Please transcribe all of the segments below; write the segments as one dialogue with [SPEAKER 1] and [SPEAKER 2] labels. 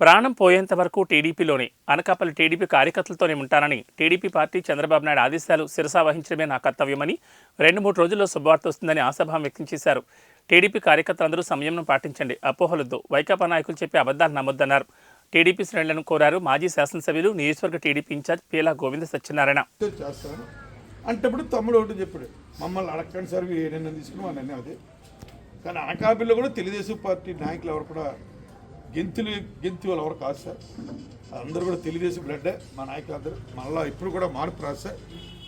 [SPEAKER 1] ప్రాణం పోయేంత వరకు టీడీపీలోనే అనకాపల్లి టీడీపీ కార్యకర్తలతోనే ఉంటానని టీడీపీ పార్టీ చంద్రబాబు నాయుడు ఆదేశాలు శిరసా వహించడమే నా కర్తవ్యమని రెండు మూడు రోజుల్లో శుభవార్త వస్తుందని ఆశాభావం వ్యక్తం చేశారు. టీడీపీ కార్యకర్తలందరూ సంయమనం పాటించండి అపోహలొద్దు వైకాపా నాయకులు చెప్పే అబద్దాలు నమ్మొద్దన్నారు. టీడీపీ శ్రేణులను కోరారు మాజీ శాసనసభ్యులు నియోజకవర్గ టీడీపీ ఇన్ఛార్జ్ పీలా గోవింద సత్యనారాయణ.
[SPEAKER 2] అంటే ఇప్పుడు తమ్ముడు ఒకటి చెప్పాడు మమ్మల్ని అడగండి సార్ మీరు తీసుకుని అదే. కానీ అనకాపల్లిలో కూడా తెలుగుదేశం పార్టీ నాయకులు ఎవరు కూడా గెంతులు గెంతు వాళ్ళు ఎవరు కాదు సార్. అందరూ కూడా తెలుగుదేశం బ్లడ్డే. మా నాయకులు అందరూ మళ్ళీ ఇప్పుడు కూడా మార్పు రాదు సార్.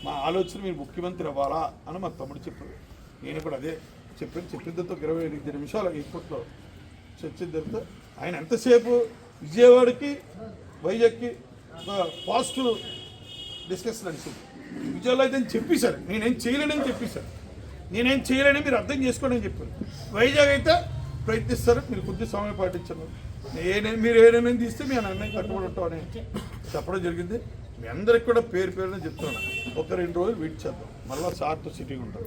[SPEAKER 2] మా ఆలోచన మీరు ముఖ్యమంత్రి అవ్వాలా అని మా తమ్ముడు చెప్పాడు. నేను కూడా అదే చెప్పాను. చెప్పిందంతో ఇరవై ఎనిమిది నిమిషాలు ఇప్పట్లో చర్చ జరిగితే ఆయన ఎంతసేపు విజయవాడకి వైజాగ్కి ఒక పాజిటివ్ డిస్కషన్ నడిచింది విజయవాడలో అయితే చెప్పేశారు నేనేం చేయలేనని చెప్పేశారు నేనేం చేయలేని మీరు అర్థం చేసుకోండి అని చెప్పారు. వైజాగ్ అయితే ప్రయత్నిస్తారు. మీరు కొద్ది సమయం పాటించారు నేనే మీరు ఏ నిర్ణయం తీస్తే మీ నిర్ణయం కట్టుబడి ఉంటామని చెప్పడం జరిగింది. మీ అందరికి కూడా పేరు పేరున చెప్తున్నాను ఒక రెండు రోజులు వెయిట్ చేద్దాం. మళ్ళీ సార్తో సిటీగా ఉంటాం.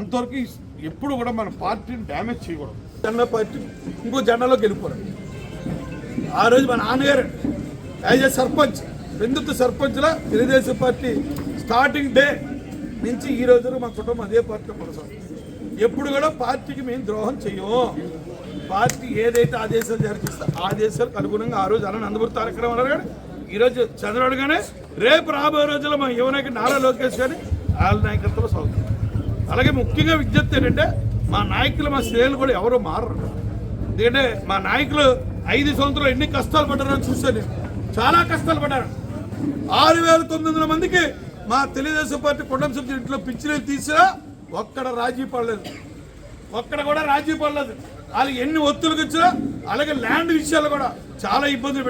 [SPEAKER 2] అంతవరకు ఎప్పుడు కూడా మన పార్టీని డ్యామేజ్ చేయకూడదు. జెండా పార్టీ ఇంకో జెండాలోకి వెళ్ళిపోవడం ఆ రోజు మా నాన్నగారు యాజ్ ఏ సర్పంచ్ పెందుతు సర్పంచ్లా తెలుగుదేశం పార్టీ స్టార్టింగ్ డే నుంచి ఈ రోజు మా కుటుంబం అదే పార్టీలో కొనసాగుతుంది. ఎప్పుడు కూడా పార్టీకి మేము ద్రోహం చేయము పార్టీ ఏదైతే ఆదేశాలు జరిపిస్తే ఆదేశాలకు అనుగుణంగా ఆ రోజు అలా నందమూరి తారక రామారావు గారు ఈరోజు చంద్రబాబు గానే రేపు రాబోయే రోజుల్లో మా యువనాయకుడు నారా లోకేష్ గారి వాళ్ళ నాయకత్వంలో సాగుతుంది అలాగే ముఖ్యంగా విజ్ఞప్తి ఏంటంటే మా నాయకులు మా శ్రేణులు కూడా ఎవరు మారరు. ఎందుకంటే మా నాయకులు ఐదు సంవత్సరాలు ఎన్ని కష్టాలు పడ్డారో చూశాను నేను. చాలా కష్టాలు పడ్డారు. ఆరు వేల తొమ్మిది వందల మందికి మా తెలుగుదేశం పార్టీ కొండం సభ్యులు ఇంట్లో పిచ్చిని తీసినా ఒక్కడ రాజీ పడలేదు. ఒక్కడ కూడా రాజీ పడలేదు. వాళ్ళకి ఎన్ని ఒత్తులకు వచ్చినా అలాగే ల్యాండ్ విషయాలు కూడా చాలా ఇబ్బందులు పెట్టారు.